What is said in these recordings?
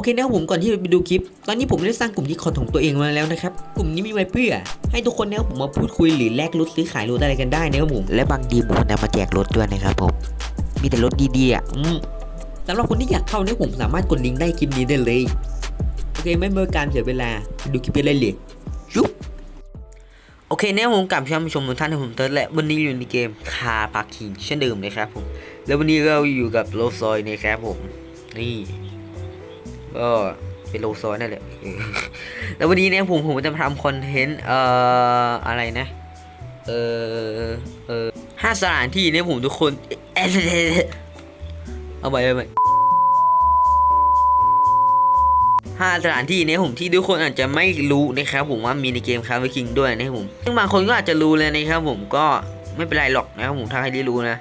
อเคนะครับผมก่อนที่จะไปดูคลิป ตอนนี้ผมได้สร้างกลุ่มที่คอนของตัวเองมาแล้วนะครับ กลุ่มนี้มีไว้เพื่อ ให้ทุกคนนะครับผมมาพูดคุยหรือแลกรถซื้อขายรถอะไรกันได้นะครับผม และบางทีผมนำมาแจกรถด้วยนะครับผม มีแต่รถดีๆอะสำหรับคนที่อยากเข้าเนี่ยผมสามารถกดลิงก์ได้คลิปนี้ได้เลย โอเคไม่เมื่อการเสียเวลาดูคลิปกันเลยเลยยุบโอเคเนี่ยผมกลับท่านผู้ชมทุกท่านที่ผมเติร์ดและวันนี้อยู่ในเกมคาพาคิงเช่นเดิมนะครับผม แล้ววันนี้เราอยู่กับโลซอยนะครับผม นี่ ก็เป็นโลซอยนั่นแหละ แล้ววันนี้เนี่ยผมผมจะมาทำคอนเทนต์เอ่ออะไรนะ เออเออห้าสถานที่เนี่ยผมทุกคนเอ๊ะเอาไปเอาไปห้าสถานที่เนี่ยผมที่ทุกคนอาจจะไม่รู้นะครับผมว่ามีในเกมคาร์ k คิงด้วยนะครับผมซึ่งบางคนก็อาจจะรู้เลยนะครับผมก็ไม่เป็นไรหรอกนะครับผมถ้าใครได้รู้นะ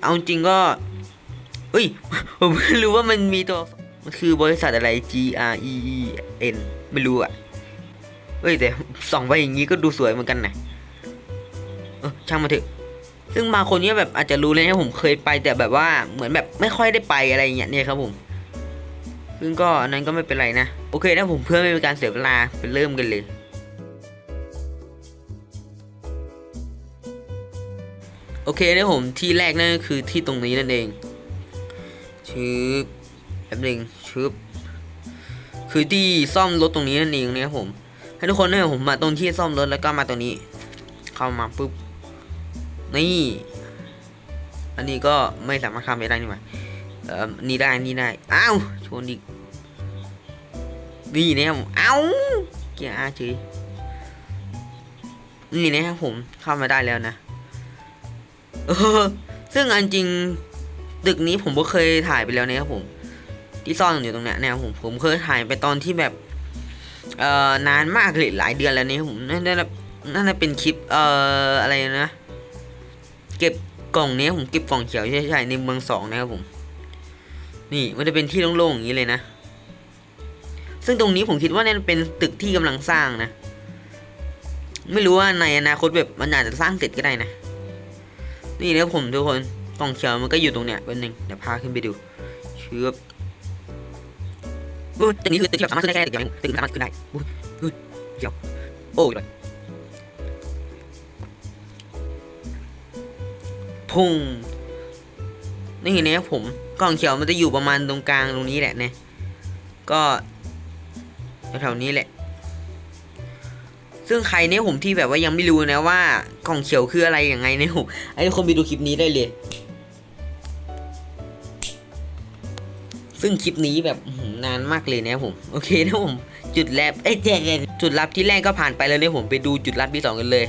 เอาจริงก็เอ้ยผมไม่รู้ว่ามันมีตัว มันคือบริษัทอะไร G R E E N ไม่รู้อะเอ้ยแต่ส่องไปอย่างนี้ก็ดูสวยเหมือนกันนะเออช่างมาเถอะ ซึ่งบางคนเนี่ยแบบอาจจะรู้เลยนะผมเคยไปแต่แบบว่าเหมือนแบบไม่ค่อยได้ไปอะไรอย่างเงี้ยเนี่ยครับผม ซึ่งก็นั้นก็ไม่เป็นไรนะ โอเคนะผมเพื่อไม่เป็นการเสียเวลาไปเริ่มกันเลย โอเคนะผมที่แรกนั่นก็คือที่ตรงนี้นั่นเองชืบแป๊บหนึง ชืบคือที่ซ่อมรถตรงนี้นั่นเองเนะครับผม ให้ทุกคนเนี่ยผมมาตรงที่ซ่อมรถแล้วก็มาตรงนี้ เข้ามาปุ๊บ นี่ อันนี้ก็ไม่สามารถข้ามไปได้นี่หว่าเออนี่ได้ นี่ได้ อ้าว ชนอีก นี่นะครับผมเอ้า เกียร์อาเฉยนี่นะครับผม เข้ามาได้แล้วนะ เออ ซึ่งอันจริงตึกนี้ผมก็เคยถ่ายไปแล้วนะครับผม ที่ซ่อนอยู่ตรงเนี้ยนะครับผมผมเคยถ่ายไปตอนที่แบบเอ่อนานมากเลยหลายเดือนแล้วนี่ผมนั่นนั่นน่าจะเป็นคลิปเอ่ออะไรนะเก็บกล่องเนี้ยผมเก็บกล่องเขียวใช่ใช่ในเมืองสองนะครับผม นี่มันจะเป็นที่โล่งๆอย่างนี้เลยนะ ซึ่งตรงนี้ผมคิดว่าเนี่ยเป็นตึกที่กำลังสร้างนะ ไม่รู้ว่าในอนาคตแบบมันอาจจะสร้างเสร็จก็ได้นะ นี่นะผมทุกคนกล่องเขียวมันก็อยู่ตรงเนี้ยเป็นหนึ่งเดี๋ยวพาขึ้นไปดูเชือบ ตึกนี้คือตึกที่เราสามารถขึ้นได้แค่ตึกเดียวตึกสามารถขึ้นได้อุ้ยอุ้ยเดี๋ยวโอ้ยเลยพุ่งนี่นะครับผมกล่องเขียวมันจะอยู่ประมาณตรงกลางตรงนี้แหละเนี่ก็แถวๆนี้แหละ ซึ่งใครเนี่ยผมที่แบบว่ายังไม่รู้นะว่ากล่องเขียวคืออะไรอยังไงเนี่ยผมให้คนไปดูคลิปนี้ได้เลย ซึ่งคลิปนี้แบบนานมากเลยนะผม โอเคนะผมจุดแรกเอ้ยแจกจุดลับที่แรกก็ผ่านไปแล้วเนี่ยผมไปดูจุดลับที่สองกันเลย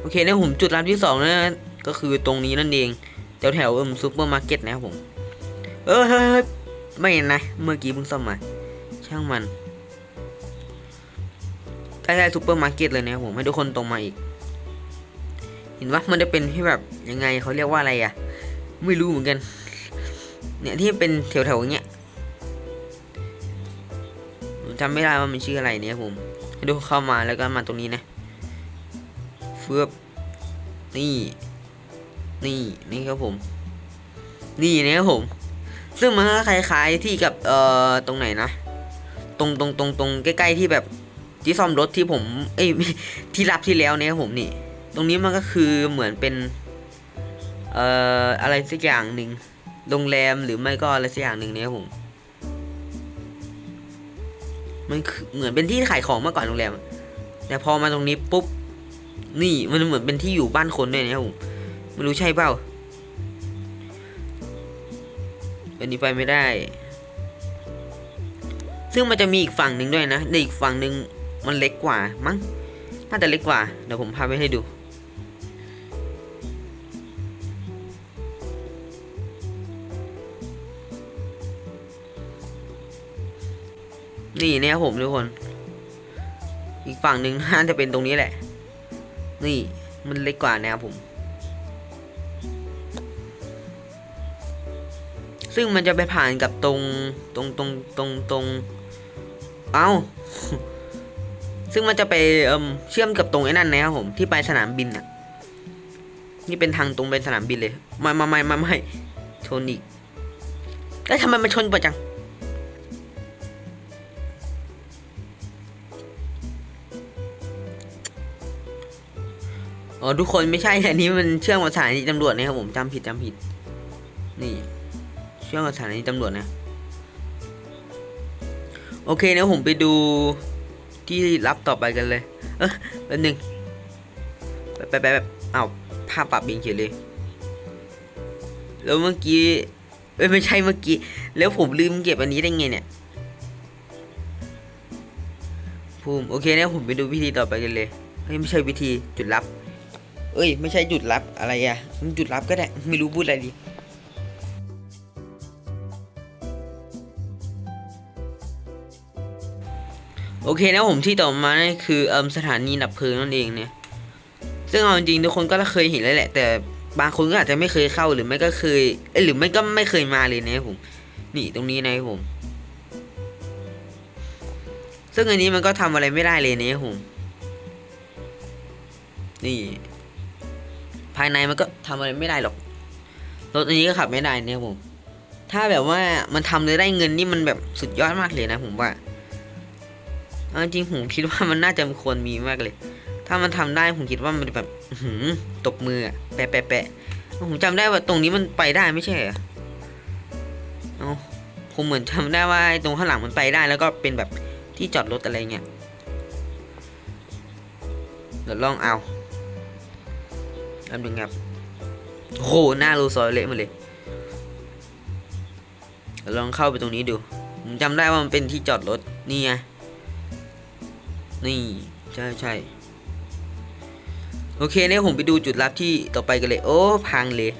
โอเคนะผมจุดลับที่สองนะก็คือตรงนี้นั่นเองแถวแถวเอิมซูเปอร์มาร์เก็ตนะครับผม เออเฮ้ยเฮ้ยไม่เห็นนะเมื่อกี้เพิ่งซ่อมมา ช่างมันใกล้ๆซูเปอร์มาร์เก็ตเลยนะครับผมให้ทุกคนตรงมาอีก เห็นว่ามันจะเป็นที่แบบยังไงเขาเรียกว่าอะไรอะไม่รู้เหมือนกัน เนี่ยที่เป็นแถวๆอย่างเงี้ยจำไม่ได้ว่ามันชื่ออะไรเนี่ยผมดูเข้ามาแล้วก็มาตรงนี้นะเฟือบนี่ นี่นี่ครับผม นี่นะครับผม ซึ่งมันก็คล้ายๆที่กับเอ่อตรงไหนนะตรงตรงตรงตรงใกล้ๆที่แบบที่ซ่อมรถที่ผม เอ้ยที่รับที่แล้วเนี่ยครับผมนี่ ตรงนี้มันก็คือเหมือนเป็น เอ่อ อะไรสักอย่างหนึ่งโรงแรมหรือไม่ก็อะไรสักอย่างหนึ่งเนี่ยผม มันคือเหมือนเป็นที่ขายของมาก่อนโรงแรม แต่พอมาตรงนี้ปุ๊บ นี่มันเหมือนเป็นที่อยู่บ้านคนด้วยนะครับผม ไม่รู้ใช่เปล่า อันนี้ไปไม่ได้ ซึ่งมันจะมีอีกฝั่งหนึ่งด้วยนะในอีกฝั่งหนึ่งมันเล็กกว่ามั้งน่าจะเล็กกว่า เดี๋ยวผมพาไปให้ดู นี่นะครับผมทุกคน อีกฝั่งหนึ่งน่าจะเป็นตรงนี้แหละ นี่มันเล็กกว่านะครับผม ซึ่งมันจะไปผ่านกับตรงตรงตรงตรงตรงเอ้าซึ่งมันจะไปเอ่มเชื่อมกับตรงไอ้นั่นนะครับผมที่ไปสนามบินอะนี่เป็นทางตรงไปสนามบินเลย ไม่ไม่ไม่ไม่ไม่ชนอีกเอ้ยทำไมมันชนปะจัง อ๋อทุกคนไม่ใช่อันนี้มันเชื่อมกับสถานีตำรวจนะครับผมจำผิดจำผิด นี่ เชื่อมกับสถานีตำรวจนะ โอเคเดี๋ยวผมไปดูที่รับต่อไปกันเลย เออแป๊บนึงไปไปแบบอ้าวภาพปรับเองเฉยเลย แล้วเมื่อกี้เอ้ยไม่ใช่เมื่อกี้ แล้วผมลืมเก็บอันนี้ได้ไงเนี่ยภูมิโอเคเนี่ยผมไปดูวิธีต่อไปกันเลยเฮ้ยไม่ใช่วิธีจุดลับ เอ้ย ไม่ใช่จุดลับอะไรอะมันจุดลับก็ได้ ไม่รู้พูดอะไรดี โอเคนะผมที่ต่อมานั่คือเอิมสถานีดับเพลิงนั่นเองเนี่ย ซึ่งเอาจริงทุกคนก็เคยเห็นแล้วแหละ แต่บางคนก็อาจจะไม่เคยเข้าหรือไม่ก็เคยเอ้หรือไม่ก็ไม่เคยมาเลยนะผม นี่ตรงนี้นะผม ซึ่งอันนี้มันก็ทำอะไรไม่ได้เลยนะผม นี่ ภายในมันก็ทำอะไรไม่ได้หรอก รถอันนี้ก็ขับไม่ได้เนี่ยผม ถ้าแบบว่ามันทำเลยได้เงินนี่มันแบบสุดยอดมากเลยนะผมว่าเอาจริงๆผมคิดว่ามันน่าจะควรมีมากเลย ถ้ามันทำได้ผมคิดว่ามันแบบหือตบมือแปะแปะแปะผมจำได้ว่าตรงนี้มันไปได้ไม่ใช่เหรอเอาผมเหมือนจำได้ว่าตรงข้างหลังมันไปได้ แล้วก็เป็นแบบที่จอดรถอะไรเงี้ยเดี๋ยวลองเอา อันหนึ่งครับโอ้โหหน้าโรซอยเละมาเลยลองเข้าไปตรงนี้ดูผมจำได้ว่ามันเป็นที่จอดรถ นี่ไง นี่ใช่ใช่โอเคเนี่ยผมไปดูจุดลับที่ต่อไปกันเลย โอ้ พังเลย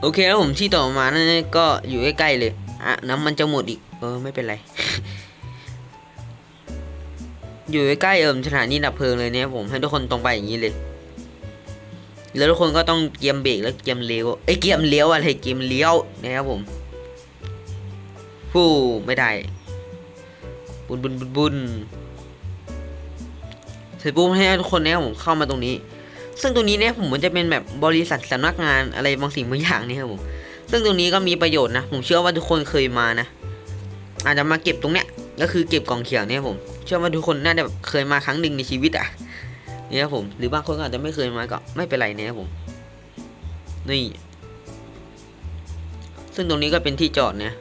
โอเคแล้วผมที่ต่อมานั่นก็อยู่ใกล้ๆเลยอะน้ำมันจะหมดอีก เออไม่เป็นไร อยู่ใกล้เอิมสถานีดับเพลิงเลยเนี่ยผมให้ทุกคนตรงไปอย่างนี้เลย แล้วทุกคนก็ต้องเกียมเบรกแล้วเกียมเลี้ยวเอ้เกียมเลี้ยวอะไรเกียมเลี้ยวนะครับผมฟู้ไม่ได้ บุญบุญบุญบุญเสร็จปุ๊บให้ทุกคนเนี่ยผมเข้ามาตรงนี้ ซึ่งตรงนี้เนี่ยผมมันจะเป็นแบบบริษัทสำนักงานอะไรบางสิ่งบางอย่างนี่ครับผมซึ่งตรงนี้ก็มีประโยชน์นะ ผมเชื่อว่าทุกคนเคยมานะ อาจจะมาเก็บตรงเนี้ย ก็คือเก็บกล่องเขียวเนี่ยผมเชื่อว่าทุกคนน่าจะแบบเคยมาครั้งหนึ่งในชีวิตอะเนี่ยครับผม หรือบางคนก็อาจจะไม่เคยมาก็ไม่เป็นไรเนี่ยครับผม นี่ ซึ่งตรงนี้ก็เป็นที่จอดเนี่ย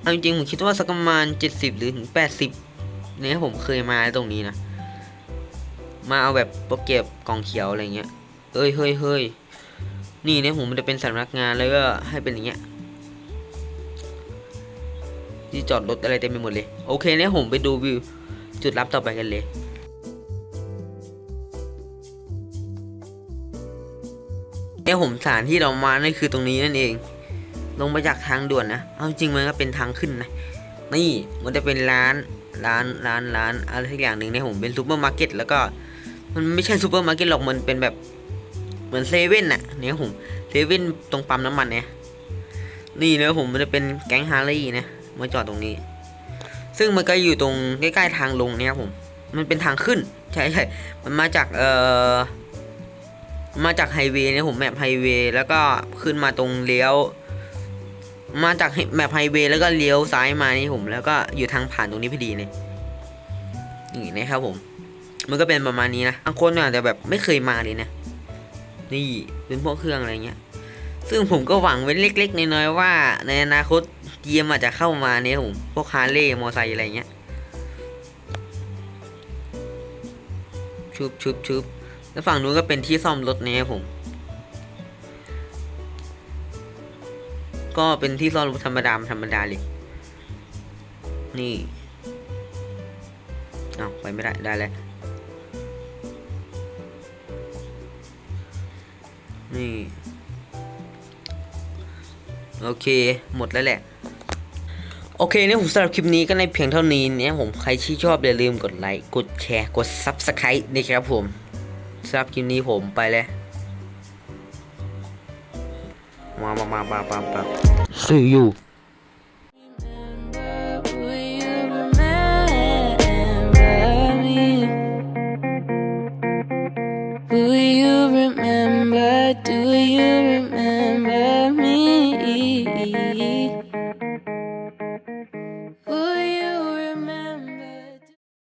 เอาจริงๆผมคิดว่าสักประมาณเจ็ดสิบหรือถึงแปดสิบเนี่ยผมเคยมาตรงนี้นะ มาเอาแบบโปรเก็บกล่องเขียวอะไรเงี้ย เอ้ยเฮ้ยเฮ้ยนี่เนี่ยผมมันจะเป็นสำนักงานแล้วก็ให้เป็นอย่างเงี้ย ที่จอดรถอะไรเต็มไปหมดเลย โอเคเนี่ยผมไปดูวิวจุดลับต่อไปกันเลยเนี่ยผมสถานที่เรามานั่คือตรงนี้นั่นเอง ลงมาจากทางด่วนนะ เอาจริงมันก็เป็นทางขึ้นนะ นี่มันจะเป็นร้านร้านร้านร้านอะไรสักอย่างหนึ่งเนี่ยผมเป็นซูเปอร์มาร์เก็ตแล้วก็มันไม่ใช่ซูเปอร์มาร์เก็ตหรอกมันเป็นแบบเหมือนเซเว่นน่ะเนี่ยผมเซเว่นตรงปั๊มน้ำมันเนี่ยนี่นะผมมันจะเป็นแก๊งฮาร์ลีย์นะ มาจอดตรงนี้ ซึ่งมันก็อยู่ตรงใกล้ๆทางลงเนี่ยครับผม มันเป็นทางขึ้นใช่ใช่มันมาจากเอ่อมาจากไฮเวย์เนี่ยผมแมพไฮเวย์แล้วก็ขึ้นมาตรงเลี้ยว มาจากแมพไฮเวย์แล้วก็เลี้ยวซ้ายมานี่ผม แล้วก็อยู่ทางผ่านตรงนี้พอดีเลยนี่นะครับผม มันก็เป็นประมาณนี้นะบางคนอาจจะแบบไม่เคยมาเลยนะนี่เป็นพวกเครื่องอะไรเงี้ย ซึ่งผมก็หวังไว้เล็ก ๆ น้อยๆว่า ในอนาคตเกียมอาจจะเข้ามาเนี่ยผมพวกฮาร์เลย์มอไซค์อะไรเงี้ยชุบชุบชุบแล้วฝั่งนู้นก็เป็นที่ซ่อมรถเนี่ยผม ก็เป็นที่ซ่อมรถธรรมดาธรรมดาเลยนี่เอาไปไม่ได้ได้แล้วนี่ โอเค หมดแล้วแหละ โอเคเนี่ยผมสำหรับคลิปนี้ก็ในเพียงเท่านี้เนี่ยผมใครที่ชอบอย่าลืมกดไลค์ กดแชร์ กด Subscribe นะครับผมสำหรับคลิปนี้ผมไปแล้วมามามามามามา See you